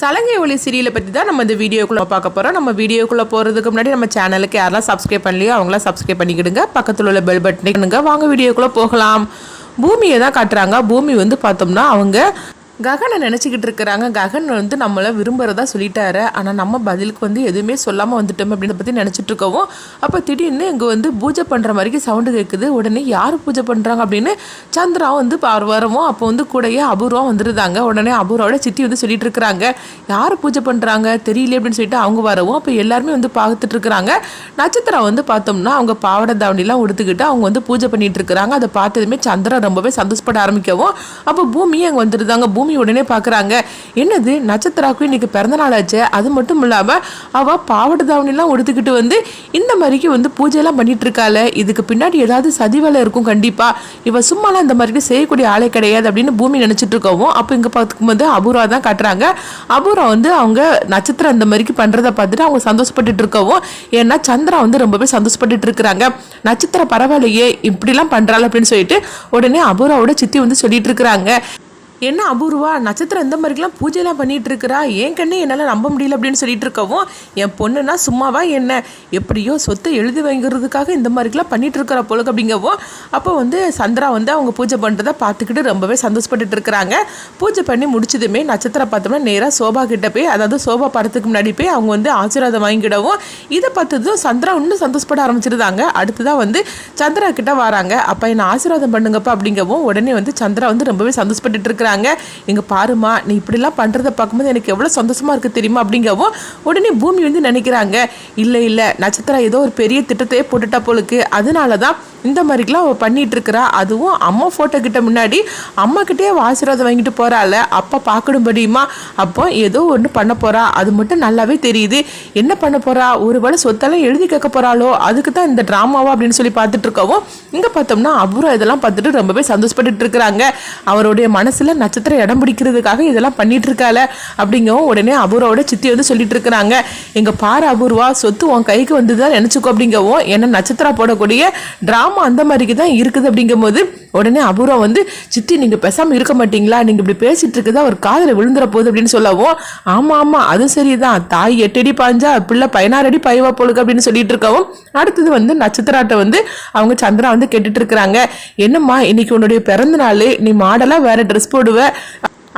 சலங்கை ஒளி சீரியலை பற்றி தான் நம்ம இந்த வீடியோக்குள்ளே பார்க்க போகிறோம் நம்ம வீடியோக்குள்ளே போகிறதுக்கு முன்னாடி நம்ம சேனலுக்கு யாரெல்லாம் சப்ஸ்கிரைப் பண்ணலையோ அவங்களாம் சப்ஸ்கிரைப் பண்ணிக்கிடுங்க. பக்கத்தில் உள்ள பெல் பட்டனுங்க வாங்க வீடியோக்குள்ளே போகலாம். பூமியை தான் காட்டுறாங்க. பூமி வந்து பார்த்தோம்னா அவங்க ககனை நினச்சிக்கிட்டு இருக்கிறாங்க. ககன் வந்து நம்மளை விரும்புகிறதா சொல்லிட்டாரு. ஆனால் நம்ம பதிலுக்கு வந்து எதுவுமே சொல்லாமல் வந்துட்டோம் அப்படின்னு பற்றி நினச்சிட்டு இருக்கவும் அப்போ திடீர்னு இங்கே வந்து பூஜை பண்ணுற மாதிரிக்கு சவுண்டு கேட்குது உடனே யார் பூஜை பண்ணுறாங்க அப்படின்னு சந்திரா வந்து வரவும் அப்போ வந்து கூடயே அபூர்வம் வந்துருந்தாங்க. உடனே அபூர்வோட சித்தி வந்து சொல்லிட்டு இருக்கிறாங்க. யார் பூஜை பண்ணுறாங்க தெரியல அப்படின்னு சொல்லிட்டு அவங்க வரவும் அப்போ எல்லாருமே வந்து பார்த்துட்டு இருக்கிறாங்க. நட்சத்திரம் வந்து பார்த்தோம்னா அவங்க பாவாடை தாவணிலாம் உடுத்துக்கிட்டு அவங்க வந்து பூஜை பண்ணிட்டு இருக்கிறாங்க. அதை பார்த்ததுமே சந்திரா ரொம்பவே சந்தோஷப்பட ஆரம்பிக்கவும் அப்போ பூமி அங்கே வந்துருந்தாங்க. பூமி உடனே பார்க்குறாங்க. என்னது? நட்சத்திராவுக்கு இன்னைக்கு பிறந்தநாள் ஆச்சு அது மட்டும் இல்லாமல் அவள் பாவாடை தாவணிலாம் உடுத்துக்கிட்டு வந்து இந்த மாதிரிக்கு வந்து பூஜையெல்லாம் பண்ணிகிட்ருக்காள் இதுக்கு பின்னாடி ஏதாவது சதி வேலை இருக்கும் கண்டிப்பாக இவள் சும்மாலாம் இந்த மாதிரி செய்யக்கூடிய ஆளே கிடையாது அப்படின்னு பூமி நினச்சிட்டு இருக்கவும் அப்போ இங்கே பார்க்கும்போது அபூர்வா தான் காட்டுறாங்க. அபூர்வா வந்து அவங்க நட்சத்திரம் அந்த மாதிரிக்கு பண்ணுறதை பார்த்துட்டு அவங்க சந்தோஷப்பட்டுட்டு இருக்கவும் ஏன்னா சந்திரா வந்து ரொம்பவே சந்தோஷப்பட்டுட்டு இருக்கிறாங்க. நட்சத்திரம் பரவாயில்லையே இப்படிலாம் பண்ணுறாள் அப்படின்னு சொல்லிட்டு உடனே அபூர்வாவோட சித்தி வந்து சொல்லிட்டு இருக்கிறாங்க. என்ன அபூர்வா? நட்சத்திரம் இந்த மாதிரிலாம் பூஜைலாம் பண்ணிட்டு இருக்கிறா ஏன் கண்ணு என்னால் நம்ப முடியல அப்படின்னு சொல்லிட்டு இருக்கவும் என் பொண்ணுனா சும்மாவா என்ன? எப்படியோ சொத்தை எழுதி வாங்கிறதுக்காக இந்த மாதிரிலாம் பண்ணிட்டு இருக்கிற போலுக்கு அப்படிங்கவும் அப்போ வந்து சந்திரா வந்து அவங்க பூஜை பண்ணுறதை பார்த்துக்கிட்டு ரொம்பவே சந்தோஷப்பட்டுட்டு இருக்கிறாங்க பூஜை பண்ணி முடிச்சதுமே நட்சத்திரம் பார்த்தோம்னா நேராக சோபா கிட்ட போய் அதாவது சோபா படத்துக்கு முன்னாடி போய் அவங்க வந்து ஆசீர்வாதம் வாங்கிடவும் இதை பார்த்ததும் சந்திரா இன்னும் சந்தோஷப்பட ஆரம்பிச்சிருந்தாங்க. அடுத்ததான் வந்து சந்திரா கிட்ட வராங்க. அப்போ என்னை ஆசீர்வாதம் பண்ணுங்கப்பா அப்படிங்கவும் உடனே வந்து சந்திரா வந்து ரொம்பவே சந்தோஷப்பட்டுட்டு இருக்கிறாங்க இங்க பாருமா நீ இப்படிலாம் பண்றதை பார்க்கும்போது எனக்கு எவ்வளவு சந்தோஷமா இருக்கு தெரியுமா அப்படிங்கவும் உடனே பூமி வந்து நினைக்கிறாங்க. இல்லை இல்லை நட்சத்திரம் ஏதோ ஒரு பெரிய திட்டத்தையே போட்டுட்டா போலுக்கு. அதனால தான் இந்த மாதிரிக்கெலாம் அவள் பண்ணிட்டு இருக்கிறா அதுவும் அம்மா ஃபோட்டோ கிட்ட முன்னாடி அம்மாக்கிட்டே கிட்டே ஆசீர்வாதம் வாங்கிட்டு போகிறாள் அப்பா பார்க்கணும்படியுமா? அப்போ ஏதோ ஒன்று பண்ண போறா. அது மட்டும் நல்லாவே தெரியுது. என்ன பண்ண போறா? ஒருவேளை சொத்தெல்லாம் எழுதி கேட்க போறாளோ? அதுக்கு தான் இந்த ட்ராமாவா அப்படின்னு சொல்லி பார்த்துட்டு இருக்கவும் இங்கே பார்த்தோம்னா அவரும் இதெல்லாம் பார்த்துட்டு ரொம்பவே சந்தோஷப்பட்டு இருக்கிறாங்க அவருடைய மனசில் நட்சத்திரம் இடம் பிடிக்கிறதுக்காக இதெல்லாம் பண்ணிட்டு இருக்காள அப்படிங்கவும் உடனே அபூர்வோட சித்தி வந்து சொல்லிட்டு இருக்கிறாங்க எங்கள் பாரு அபூர்வா சொத்து உன் கைக்கு வந்துதான் நினச்சிக்கோ அப்படிங்கவும் என்ன நட்சத்திரம் போடக்கூடிய ட்ராமா அந்த மாதிரிக்கு தான் இருக்குது அப்படிங்கும்போது உடனே அபூர்வா வந்து சித்தி நீங்கள் பேசாமல் இருக்க மாட்டீங்களா? நீங்கள் இப்படி பேசிட்டு இருக்குதா ஒரு காதில் விழுந்துற போகுது அப்படின்னு சொல்லவும் ஆமாம் ஆமாம் அது சரிதான். தாய் எட்டடி பாஞ்சா பிள்ளை பதினாறு அடி பயவா போலுக்கு அப்படின்னு சொல்லிட்டு இருக்கவும் அடுத்தது வந்து நட்சத்திராட்டை வந்து அவங்க சந்திரா வந்து கேட்டுட்டு இருக்கிறாங்க. என்னம்மா இன்னைக்கு உன்னுடைய பிறந்த நாள் நீ மாடலாக வேற ட்ரெஸ் போடுவ?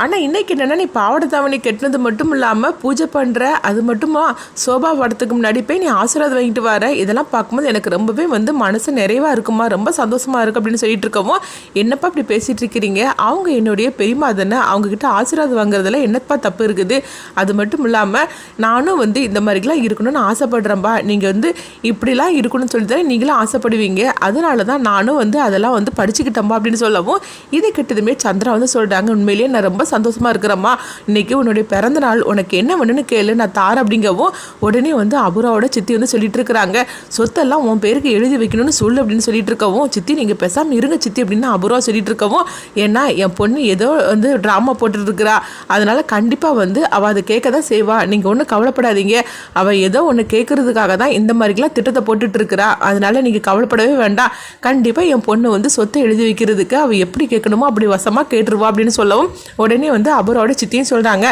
ஆனால் இன்றைக்கி என்னென்னா நீ பாவாடை தாவணி கெட்டினது மட்டும் இல்லாமல் பூஜை பண்ணுற அது மட்டுமா? சோபா படத்துக்கு முன்னாடி போய் நீ ஆசீர்வாதம் வாங்கிட்டு வர. இதெல்லாம் பார்க்கும்போது எனக்கு ரொம்பவே வந்து மனசு நிறைவாக இருக்குமா? ரொம்ப சந்தோஷமாக இருக்கு அப்படின்னு சொல்லிட்டு இருக்கவும் என்னப்பா இப்படி பேசிகிட்டு இருக்கிறீங்க? அவங்க என்னுடைய பெரியமா தானே? அவங்கக்கிட்ட ஆசீர்வாதம் வாங்குறதுல என்னப்பா தப்பு இருக்குது? அது மட்டும் இல்லாமல் நானும் வந்து இந்த மாதிரிலாம் இருக்கணும்னு ஆசைப்படுறேன்பா. நீங்கள் வந்து இப்படிலாம் இருக்கணும்னு சொல்லி தான் நீங்களும் ஆசைப்படுவீங்க. அதனால தான் நானும் வந்து அதெல்லாம் வந்து படிச்சுக்கிட்டோம்பா அப்படின்னு சொல்லவும் இதை கிட்டதுமே சந்திரா வந்து சொல்கிறாங்க உண்மையிலேயே நான் ரொம்ப சந்தோஷமாக இருக்கிறம்மா. இன்னைக்கு உன்னுடைய பிறந்த நாள். உனக்கு என்ன வேணும்னு கேளு. நான் தார் அப்படிங்கவும் உடனே வந்து அபுராவோட சித்தி வந்து சொல்லிட்டு இருக்கிறாங்க. சொத்தெல்லாம் உன் பேருக்கு எழுதி வைக்கணும்னு சொல்லு அப்படின்னு சொல்லிட்டு இருக்கவும் சித்தி நீங்கள் பேசாமல் இருங்க சித்தி அப்படின்னு அபுரா சொல்லிட்டு இருக்கவும் ஏன்னா என் பொண்ணு ஏதோ வந்து ட்ராமா போட்டுருக்குறா அதனால் கண்டிப்பாக வந்து அவள் அதை கேட்க தான் செய்வா. நீங்கள் ஒன்றும் கவலைப்படாதீங்க. அவள் ஏதோ ஒன்று கேட்குறதுக்காக தான் இந்த மாதிரிலாம் திட்டத்தை போட்டுட்டு இருக்கிறா நீங்கள் கவலைப்படவே வேண்டாம். கண்டிப்பாக என் பொண்ணு வந்து சொத்தை எழுதி வைக்கிறதுக்கு அவள் எப்படி கேட்கணுமோ அப்படி வசமாக கேட்டுருவா அப்படின்னு சொல்லவும் உடனே வந்து அபூர்வோட சித்தியும் சொல்கிறாங்க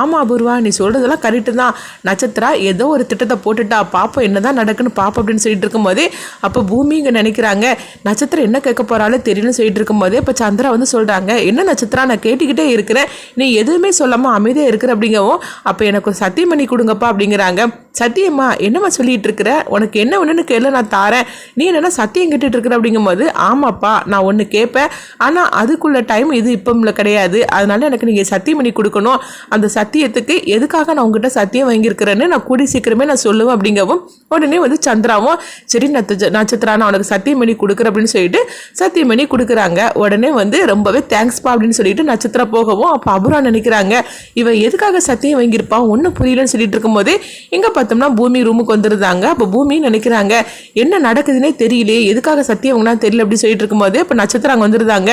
ஆமாம் அபூர்வா நீ சொல்கிறதெல்லாம் கரெக்டு தான். நட்சத்திரா ஏதோ ஒரு திட்டத்தை போட்டுட்டா பாப்போம் என்னதான் நடக்குன்னு பாப்போம் அப்படின்னு சொல்லிட்டு இருக்கும்போது அப்போ பூமி இங்கே நினைக்கிறாங்க நட்சத்திரம் என்ன கேட்க போகிறாலும் தெரியலன்னு சொல்லிட்டு இருக்கும்போது இப்போ சந்திரா வந்து சொல்கிறாங்க என்ன நட்சத்திரா நான் கேட்டுக்கிட்டே இருக்கிறேன். நீ எதுவுமே சொல்லாமல் அமைதியாக இருக்கிற அப்படிங்கவும் அப்போ எனக்கு ஒரு சத்தியம் பண்ணி கொடுங்கப்பா அப்படிங்கிறாங்க. சத்தியம்மா என்னம்மா சொல்லிட்டு இருக்கிற உனக்கு என்ன ஒன்றுன்னு கேள்வி நான் தாரேன். நீ என்னென்னா சத்தியம் கேட்டுட்டு இருக்கிற அப்படிங்கும்போது ஆமாப்பா நான் ஒன்று கேட்பேன் ஆனால் அதுக்குள்ள டைம் இது இப்போ கிடையாது. அதனால எனக்கு நீங்கள் சத்தியம் பண்ணி கொடுக்கணும். அந்த சத்தியத்துக்கு எதுக்காக நான் உங்ககிட்ட சத்தியம் வாங்கியிருக்கிறேன்னு நான் கூடி சீக்கிரமே நான் சொல்லுவேன் அப்படிங்கவும் உடனே வந்து சந்திராவும் சரி நட்ச நட்சத்திரா நான் உனக்கு சத்தியம் பண்ணி கொடுக்குறேன் அப்படின்னு சொல்லிட்டு சத்தியம் பண்ணி கொடுக்குறாங்க. உடனே வந்து ரொம்பவே தேங்க்ஸ்ப்பா அப்படின்னு சொல்லிட்டு நட்சத்திரம் போகவும் அப்போ அபுரா நினைக்கிறாங்க. இவன் எதுக்காக சத்தியம் வாங்கியிருப்பான்? ஒன்றும் புரியலன்னு சொல்லிட்டு இருக்கும்போது இங்கே பார்த்தோம்னா பூமி ரூமுக்கு வந்துருந்தாங்க. அப்போ பூமி நினைக்கிறாங்க என்ன நடக்குதுன்னே தெரியலையே எதுக்காக சத்தியம் அவங்கன்னா தெரியல? அப்படி சொல்லிட்டு இருக்கும்போது இப்போ நட்சத்திரம் அங்கே வந்துருந்தாங்க.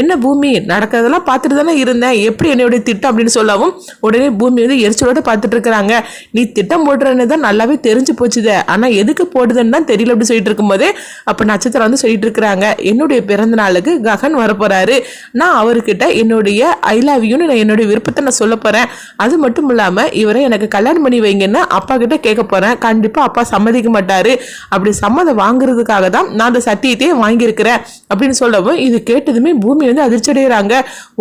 என்ன பூமி? நடக்கிறதெல்லாம் பார்த்துட்டு தானே இருந்தேன். எப்படி என்னுடைய திட்டம்? அப்படின்னு சொல்லவும் உடனே பூமி வந்து எரிச்சலோட பார்த்துட்டு இருக்கிறாங்க. நீ திட்டம் போடுறன்னு தான் நல்லாவே தெரிஞ்சு போச்சுதே. ஆனால் எதுக்கு போடுதுன்னு தான் தெரியல அப்படி சொல்லிட்டு இருக்கும்போது அப்போ நட்சத்திரம் வந்து சொல்லிட்டு இருக்கிறாங்க. என்னுடைய பிறந்த நாளுக்கு ககன் வரப்போறாரு. நான் அவர்கிட்ட என்னுடைய ஐ லவ் யூன்னு நான் என்னுடைய விருப்பத்தை நான் சொல்ல போறேன். அது மட்டும் இல்லாமல் இவரை எனக்கு கல்யாணம் பண்ணி வைங்கன்னு அப்பா கிட்ட கேட்க போறேன். கண்டிப்பா அப்பா சம்மதிக்க மாட்டாரு. அப்படி சம்மதம் வாங்குறதுக்காக தான் நான் அந்த சத்தியத்தையே வாங்கியிருக்கிறேன் அப்படின்னு சொல்லவும் இது கேட்டதுமே பூமி வந்து அதிர்ச்சி அடைகிறாங்க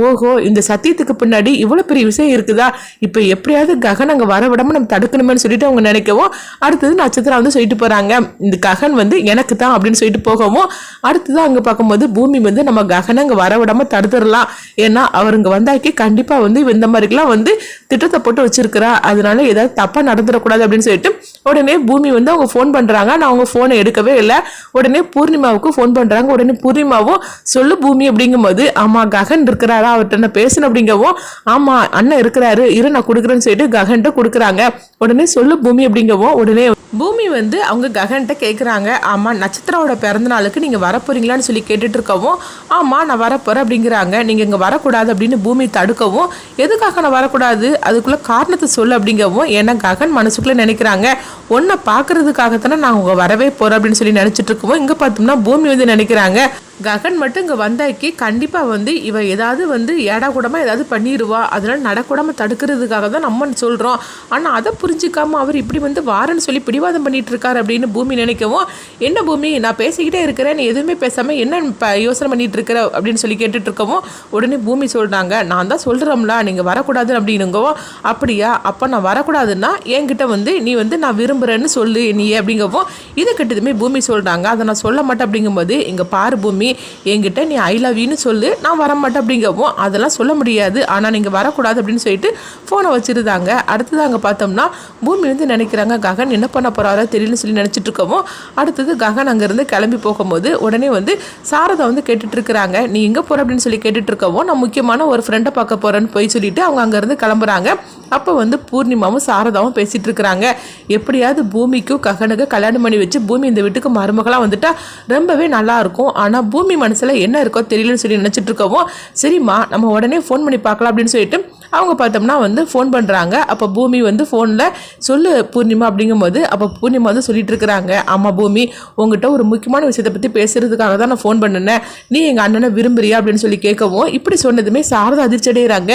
ஓஹோ இந்த சத்தியத்துக்கு பின்னாடி இவ்வளவு பெரிய விஷயம் இருக்குதா? இப்ப எப்படியாவது ககன் அங்க வர நம்ம தடுக்கணுமேனு சொல்லிட்டு அவங்க நினைக்கவும் அடுத்தது நட்சத்திரம் வந்து சொல்லிட்டு போறாங்க. இந்த ககன் வந்து எனக்கு தான் அப்படின்னு சொல்லிட்டு போகவும் அடுத்தது அங்க பார்க்கும்போது பூமி வந்து நம்ம ககனை அங்க வர விடாம தடுத்துடலாம். ஏன்னா அவர் இங்க வந்தாக்கி கண்டிப்பா வந்து இந்த மாதிரிக்கெல்லாம் வந்து திட்டத்தை போட்டு வச்சிருக்கிறா. அதனால ஏதாவது தப்பா நடந்துடக்கூடாது அப்படின்னு சொல்லிட்டு உடனே பூமி வந்து அவங்க ஃபோன் பண்றாங்க. நான் அவங்க ஃபோனை எடுக்கவே இல்லை. உடனே பூர்ணிமாவுக்கு ஃபோன் பண்றாங்க. உடனே பூர்ணிமாவும் சொல்லு பூமி அப்படிங்கும்போது ஆமா ககன் இருக்கிறாரா? அவர்கிட்ட நான் பேசணும் அப்படிங்கவும் ஆமா அண்ணன் இருக்கிறாரு. இரு நான் கொடுக்குறேன்னு சொல்லிட்டு ககன்ட்டு கொடுக்குறாங்க. உடனே சொல்லு பூமி அப்படிங்கவும் உடனே பூமி வந்து அவங்க ககன்ட்ட கேட்குறாங்க ஆமாம் நட்சத்திரோட பிறந்த நாளுக்கு நீங்கள் வரப்போறீங்களான்னு சொல்லி கேட்டுட்டு இருக்கவும் ஆமாம் நான் வரப்போகிறேன் அப்படிங்கிறாங்க. நீங்கள் இங்கே வரக்கூடாது அப்படின்னு பூமி தடுக்கவும் எதுக்காக நான் வரக்கூடாது? அதுக்குள்ளே காரணத்தை சொல்லு அப்படிங்கவும் ஏன்னா ககன் மனசுக்குள்ளே நினைக்கிறாங்க. ஒன்றை பார்க்கறதுக்காகத்தானே நான் உங்கள் வரவே போகிறேன் அப்படின்னு சொல்லி நினச்சிட்டு இருக்கவும் இங்கே பார்த்தோம்னா பூமி வந்து நினைக்கிறாங்க. ககன் மட்டும் இங்கே வந்தாக்கி கண்டிப்பாக வந்து இவன் ஏதாவது வந்து ஏடா கூடமாக ஏதாவது பண்ணிடுவா அதனால் நடக்கூடாமல் தடுக்கிறதுக்காக தான் நம்ம சொல்கிறோம் ஆனால் அதை புரிஞ்சுக்காம அவர் இப்படி வந்து வாரன்னு சொல்லி பிடிவாதம் பண்ணிட்டு இருக்காரு அப்படின்னு பூமி நினைக்கவும் என்ன பூமி நான் பேசிக்கிட்டே இருக்கிறேன் நீ எதுவுமே பேசாமல் என்ன இப்போ யோசனை பண்ணிட்டு இருக்கிற அப்படின்னு சொல்லி கேட்டுட்டு இருக்கவும் உடனே பூமி சொல்கிறாங்க நான் தான் சொல்கிறோம்ல நீங்கள் வரக்கூடாது அப்படின்னுங்கவோ அப்படியா அப்போ நான் வரக்கூடாதுன்னா என்கிட்ட வந்து நீ வந்து நான் விரும்புகிறேன்னு சொல்லு நீ அப்படிங்கவும் இதை கிட்டதுமே பூமி சொல்கிறாங்க அதை நான் சொல்ல மாட்டேன் அப்படிங்கும்போது இங்கே பாரு பூமி என்கிட்ட நீ ஐ லவ் யூன்னு சொல்லு நான் வர மாட்டேன் அப்படிங்கவும் அதெல்லாம் சொல்ல முடியாது ஆனால் நீங்கள் வரக்கூடாது அப்படின்னு சொல்லிட்டு ஃபோனை வச்சுருந்தாங்க. அடுத்தது அங்கே பார்த்தோம்னா பூமி வந்து நினைக்கிறாங்க ககன் என்ன பண்ண போகிறாரோ தெரியலன்னு சொல்லி நினச்சிட்டு இருக்கவும் அடுத்தது ககன் அங்கேருந்து கிளம்பி போகும்போது உடனே வந்து சாரதா வந்து கேட்டுட்ருக்குறாங்க. நீ எங்கே போகிற அப்படின்னு சொல்லி கேட்டுட்ருக்கவோ நான் முக்கியமான ஒரு ஃப்ரெண்டை பார்க்க போகிறேன்னு போய் சொல்லிட்டு அவங்க அங்கேருந்து கிளம்புறாங்க. அப்போ வந்து பூர்ணிமாவும் சாரதாவும் பேசிகிட்டு இருக்கிறாங்க எப்படியாவது பூமிக்கும் ககனுக்கு கல்யாணம் பண்ணி வச்சு பூமி இந்த வீட்டுக்கு மருமகளாக வந்துட்டால் ரொம்பவே நல்லா இருக்கும் ஆனால் பூமி மனசில் என்ன இருக்கோ தெரியலன்னு சொல்லி நினச்சிட்டு இருக்கவும் சரிம்மா நம்ம உடனே ஃபோன் பண்ணி பார்க்கலாம் அப்படின்னு சொல்லிட்டு அவங்க பார்த்தோம்னா வந்து ஃபோன் பண்ணுறாங்க அப்போ பூமி வந்து ஃபோனில் சொல்லு பூர்ணிமா அப்படிங்கும்போது அப்போ பூர்ணிமா வந்து சொல்லிட்டு இருக்கிறாங்க. ஆமாம் பூமி உங்ககிட்ட ஒரு முக்கியமான விஷயத்தை பற்றி பேசுறதுக்காக தான் நான் ஃபோன் பண்ணினேன். நீ எங்கள் அண்ணனை விரும்புறியா அப்படின்னு சொல்லி கேட்கவும் இப்படி சொன்னதுமே சாரதா அதிர்ச்சி அடைகிறாங்க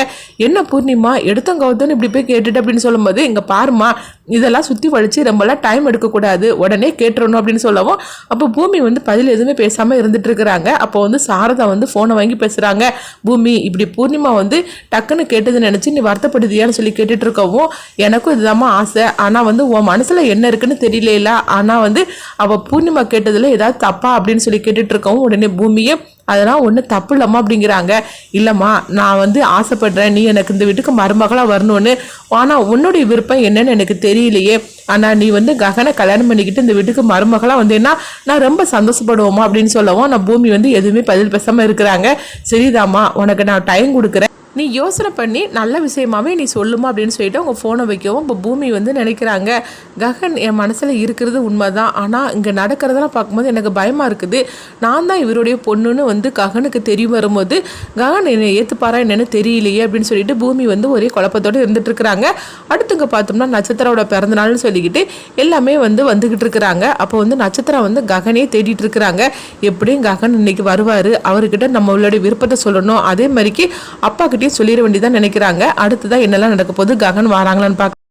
என்ன பூர்ணிமா எடுத்தங்கவுத்தன்னு இப்படி போய் கேட்டுட்டு அப்படின்னு சொல்லும்போது இங்கே பாருமா இதெல்லாம் சுற்றி வலிச்சு ரொம்பலாம் டைம் எடுக்கக்கூடாது. உடனே கேட்டுறணும் அப்படின்னு சொல்லவும் அப்போ பூமி வந்து பதில் எதுவுமே பேசாமல் இருந்துட்டு இருக்கிறாங்க. அப்போ வந்து சாரதா வந்து ஃபோனை வாங்கி பேசுகிறாங்க பூமி இப்படி பூர்ணிமா வந்து டக்குன்னு கேட்டது நினச்சி நீ வருத்தப்படுதியான்னு சொல்லி கேட்டுட்டு இருக்கவும் எனக்கும் இதுதாம்மா ஆசை. ஆனால் வந்து உன் மனசில் என்ன இருக்குன்னு தெரியல ஆனால் வந்து அவள் பூர்ணிமா கேட்டதில் ஏதாவது தப்பா அப்படின்னு சொல்லி கேட்டுட்டு இருக்கவும் உடனே பூமியை அதெல்லாம் ஒன்றும் தப்பு இல்லைம்மா அப்படிங்கிறாங்க. இல்லைம்மா நான் வந்து ஆசைப்படுறேன். நீ எனக்கு இந்த வீட்டுக்கு மருமகளாக வரணும்னு. ஆனால் உன்னுடைய விருப்பம் என்னன்னு எனக்கு தெரியலையே. ஆனால் நீ வந்து ககனை கல்யாணம் பண்ணிக்கிட்டு இந்த வீட்டுக்கு மருமகளாக வந்தேன்னா நான் ரொம்ப சந்தோஷப்படுவோமா அப்படின்னு சொல்லவும் நான் பூமி வந்து எதுவுமே பதில் பேசாமல் இருக்கிறாங்க. சரிதாம்மா உனக்கு நான் டைம் கொடுக்குறேன். நீ யோசனை பண்ணி நல்ல விஷயமாவே நீ சொல்லுமா அப்படின்னு சொல்லிட்டு அவங்க ஃபோனை வைக்கவும் இப்போ பூமி வந்து நினைக்கிறாங்க. ககன் என் மனசில் இருக்கிறது உண்மை தான் ஆனால் இங்கே நடக்கிறதெல்லாம் பார்க்கும்போது எனக்கு பயமாக இருக்குது. நான் தான் இவருடைய பொண்ணுன்னு வந்து ககனுக்கு தெரிய வரும்போது ககன் என்னை ஏற்றுப்பாரா என்னென்னு தெரியலையே அப்படின்னு சொல்லிட்டு பூமி வந்து ஒரே குழப்பத்தோடு இருந்துட்டு இருக்கிறாங்க. அடுத்துங்க பார்த்தோம்னா நட்சத்திரோட பிறந்தநாள்னு சொல்லிக்கிட்டு எல்லாமே வந்து வந்துக்கிட்டு இருக்கிறாங்க. அப்போ வந்து நட்சத்திரம் வந்து ககனே தேடிட்டு இருக்கிறாங்க. எப்படியும் ககன் இன்னைக்கு வருவார். அவர்கிட்ட நம்மளுடைய விருப்பத்தை சொல்லணும். அதே மாதிரிக்கு அப்பா கிட்டே சொல்லிட வேண்டியதான் நினைக்கிறாங்க. அடுத்ததான் என்னெல்லாம் நடக்க போது ககன் வராங்களான்னு பார்க்க